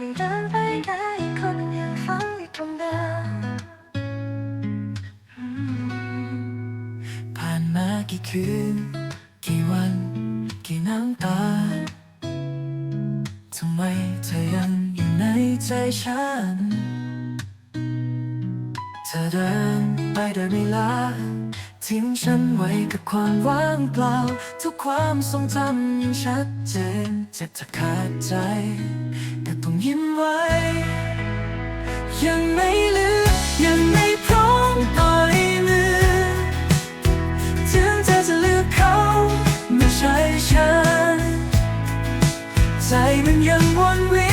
ไม่เดินไปไหนคนยังฟังอยู่ตรงเดิมผ่านมากี่คืน กี่วัน กี่น้ำตาทำไมเธอยังอยู่ในใจฉัน เธอเดินไปโดยไม่ลาทิ้งฉันไว้กับความว่างเปล่า ทุกความทรงจำยังชัดเจนเจ็บจะขาดใจแต่ ไว้ ยังไม่ลืมยังไม่พร้อมปล่อยมือถึงเธอจะเลือกเขาไม่ใช่ฉัน ใจมันยังวนเวียน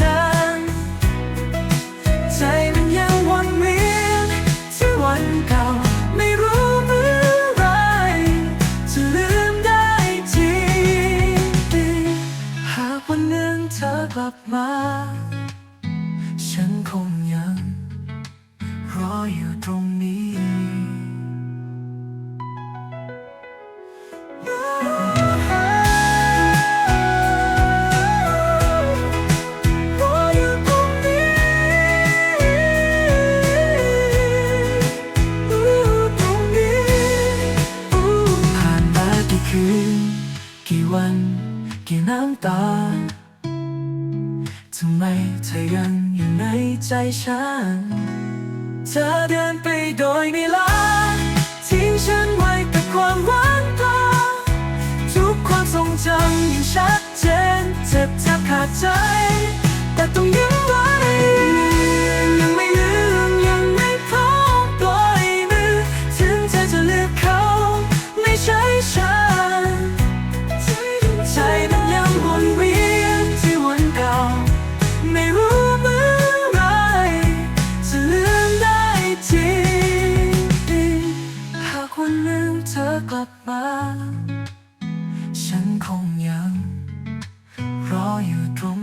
ฉัน ใจมันยังวนเวียนที่วันเก่า ไม่รู้เมื่อไรจะลืมได้จริงหากวันหนึ่งเธอกลับมา ฉันคงยัง รออยู่ตรงนี้ กี่วัน กี่น้ำตาทำไมเธอยังอยู่ในใจฉัน เธอเดินไปโดยไม่ลาทิ้งฉันไว้กับความว่างเปล่าทุกความทรงจำยังชัดเจน เจ็บแทบขาดใจ แต่ต้องยื เธอกลับมา ฉันคงยัง รออยู่ตรง